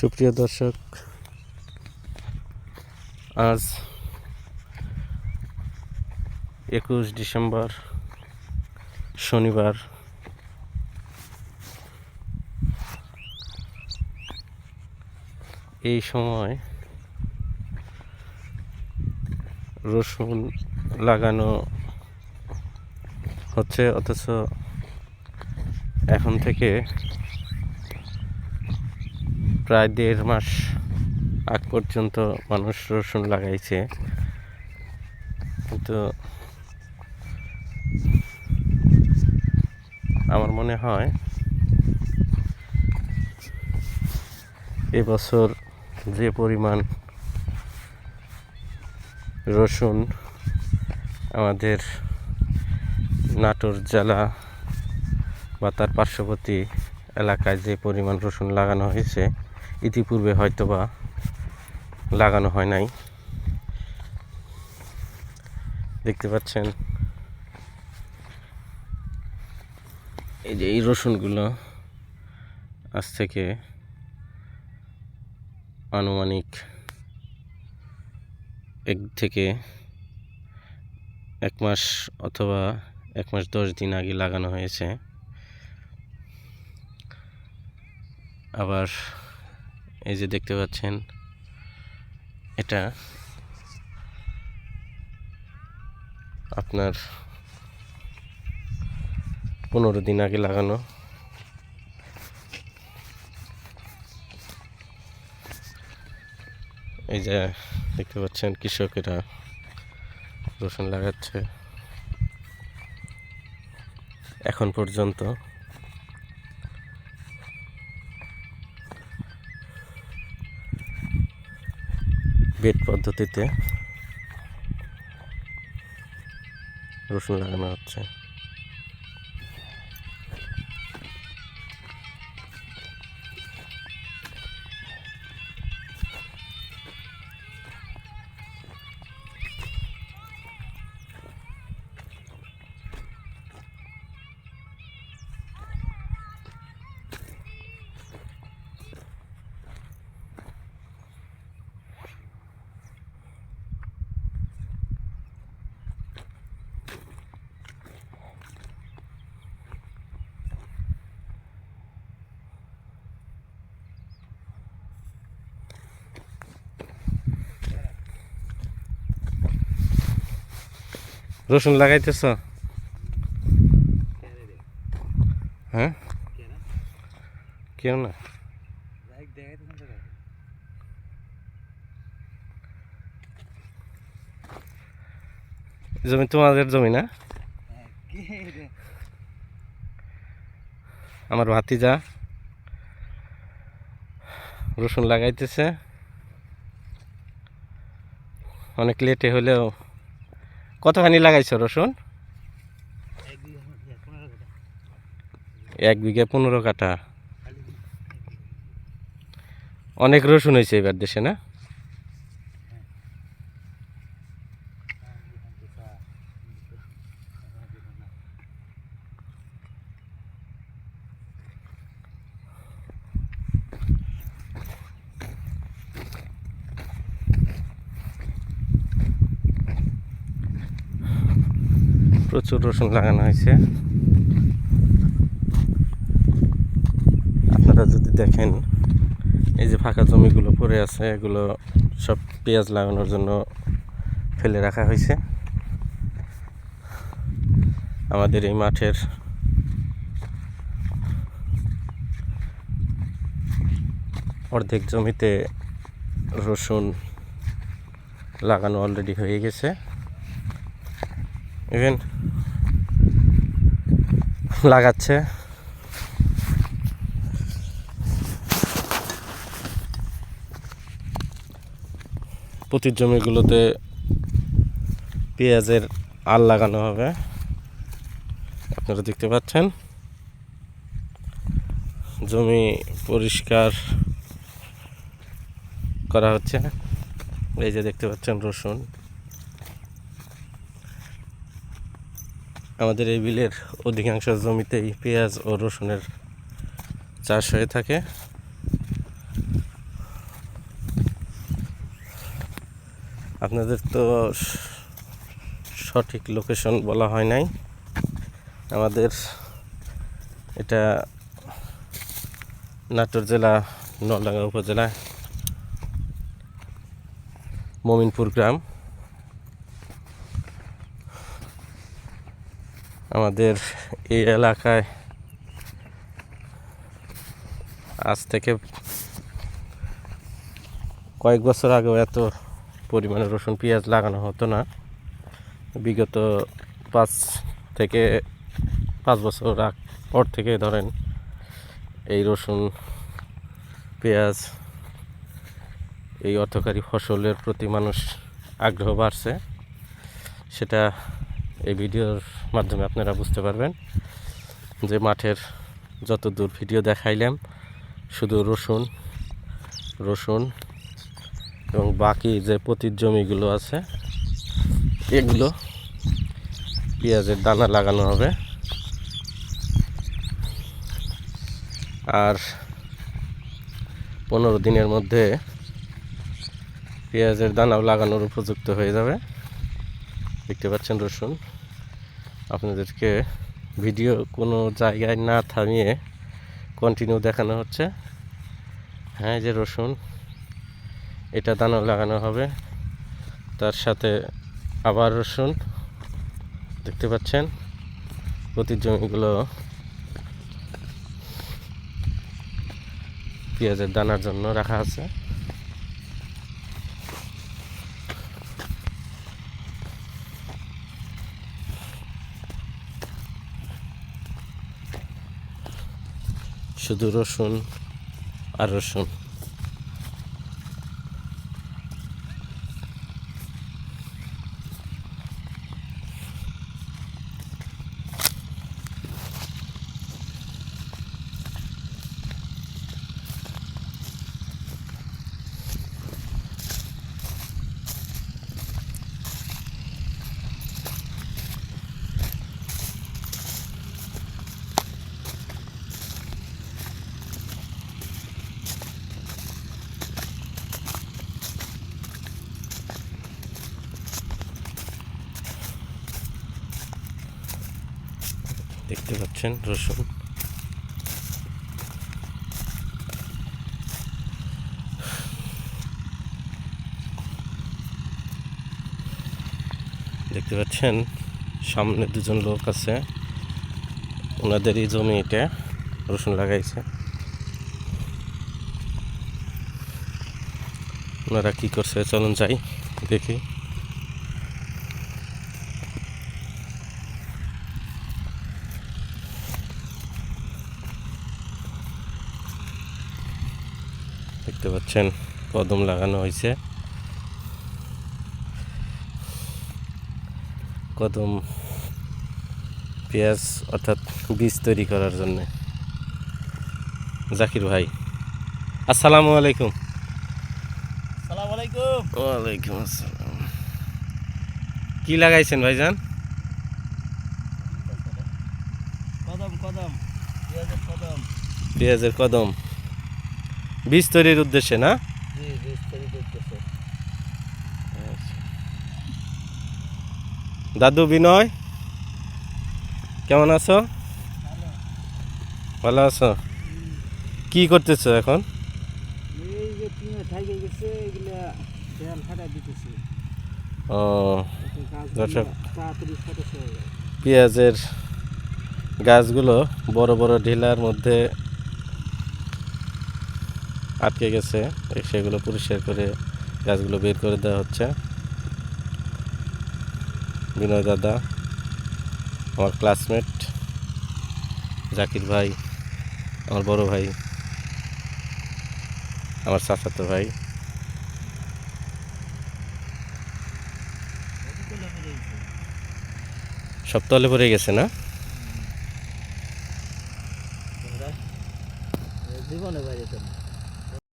সুপ্রিয় দর্শক আজ একুশ ডিসেম্বর শনিবার। এই সময় রসুন লাগানো হচ্ছে অথচ এখন থেকে প্রায় দেড় মাস আগ পর্যন্ত মানুষ রসুন লাগাইছে। কিন্তু আমার মনে হয় এবছর যে পরিমাণ রসুন আমাদের নাটোর জেলা বা তার পার্শ্ববর্তী এলাকায় যে পরিমাণ রসুন লাগানো হয়েছে ইতিপূর্বে হয়তোবা লাগানো হয় নাই। দেখতে পাচ্ছেন? এই যে এই রসুনগুলো আজ থেকে আনুমানিক এক থেকে এক মাস অথবা এক মাস দশ দিন আগে লাগানো হয়েছে। আবার এই যে দেখতে পাচ্ছেন, এটা আপনার পনেরো দিন আগে লাগানো। এই যে দেখতে পাচ্ছেন, কৃষকেরা রসুন লাগাচ্ছে। এখন পর্যন্ত বেড পদ্ধতিতে রসুন লাগানো হচ্ছে। রসুন লাগাইতেছ? হ্যাঁ? কেউ না? জমি তোমাদের জমি না? আমার ভাতিজা রসুন লাগাইতেছে। অনেক লেটে হলেও কতখানি লাগাইছো রসুন? এক বিঘে পনেরো কাঠা। অনেক রসুন হয়েছে এবার দেশে না? প্রচুর রসুন লাগানো হয়েছে। আপনারা যদি দেখেন, এই যে ফাঁকা জমিগুলো পড়ে আছে, এগুলো সব পেঁয়াজ লাগানোর জন্য ফেলে রাখা হয়েছে। আমাদের এই মাঠের অর্ধেক জমিতে রসুন লাগানো অলরেডি হয়ে গেছে। ইভেন লাগাচ্ছে। প্রতি জমিগুলোতে পেঁয়াজের আল লাগানো হবে। আপনারা দেখতে পাচ্ছেন। জমি পরিষ্কার করা হচ্ছে। এই যে দেখতে পাচ্ছেন রসুন। আমাদের এই বিলের অধিকাংশ জমিতেই পেঁয়াজ ও রসুনের চাষ হয়ে থাকে। আপনাদের তো সঠিক লোকেশন বলা হয় নাই। আমাদের এটা নাটোর জেলা, নলডাঙ্গা উপজেলা, মমিনপুর গ্রাম। আমাদের এই এলাকায় আজ থেকে কয়েক বছর আগেও এত পরিমাণে রসুন, পেঁয়াজ লাগানো হতো না। বিগত পাঁচ থেকে পাঁচ বছর আগ, পর থেকে ধরেন এই রসুন, পেঁয়াজ, এই অর্থকারী ফসলের প্রতি মানুষ আগ্রহ বাড়ছে। সেটা এই ভিডিওর মাধ্যমে আপনারা বুঝতে পারবেন যে মাঠের যত দূর ভিডিও দেখাইলাম, শুধু রসুন রসুন এবং বাকি যে পতির জমিগুলো আছে, এগুলো পেঁয়াজের দানা লাগানো হবে। আর পনেরো দিনের মধ্যে পেঁয়াজের দানাও লাগানোর উপযুক্ত হয়ে যাবে। দেখতে পাচ্ছেন রসুন। আপনাদেরকে ভিডিও কোনো জায়গায় না থামিয়ে কন্টিনিউ দেখানো হচ্ছে। হ্যাঁ যে রসুন, এটা দানা লাগানো হবে। তার সাথে আবার রসুন, দেখতে পাচ্ছেন? প্রতির জমিগুলো পেঁয়াজের দানার জন্য রাখা আছে। শুধু রসুন আর রসুন। দেখতে পাচ্ছেন রসুন। দেখতে পাচ্ছেন, সামনে দুজন লোক আছে। ওনাদেরই জমি এটা রসুন লাগাইছে। ওনারা কি করছে চলুন যাই দেখি। দেখতে পাচ্ছেন কদম লাগানো হয়েছে কদম পেঁয়াজ অর্থাৎ বীজ তৈরি করার জন্য। জাকির ভাই আসসালামু আলাইকুম। ওয়ালাইকুম আসসালাম। কি লাগাইছেন ভাইজান? কদম কদম পেঁয়াজের কদম। পেঁয়াজের কদম। বীজ তৈরির উদ্দেশ্যে না? দাদু বিনয় কেমন আছো? ভালো। আছো? কি করতেছো এখন? ও দর্শক। পেঁয়াজের গাছগুলো বড় বড় ঢিলার মধ্যে আটকে গেছে সেগুলো পরিষ্কার করে গাছগুলো বের করে দেওয়া হচ্ছে। বিনয় দাদা, আমার ক্লাসমেট জাকির ভাই, আমার বড় ভাই, আমার চাচাতো ভাই। সব তলে পড়ে গেছে না? হ্যাঁ। জীবনে বাইরে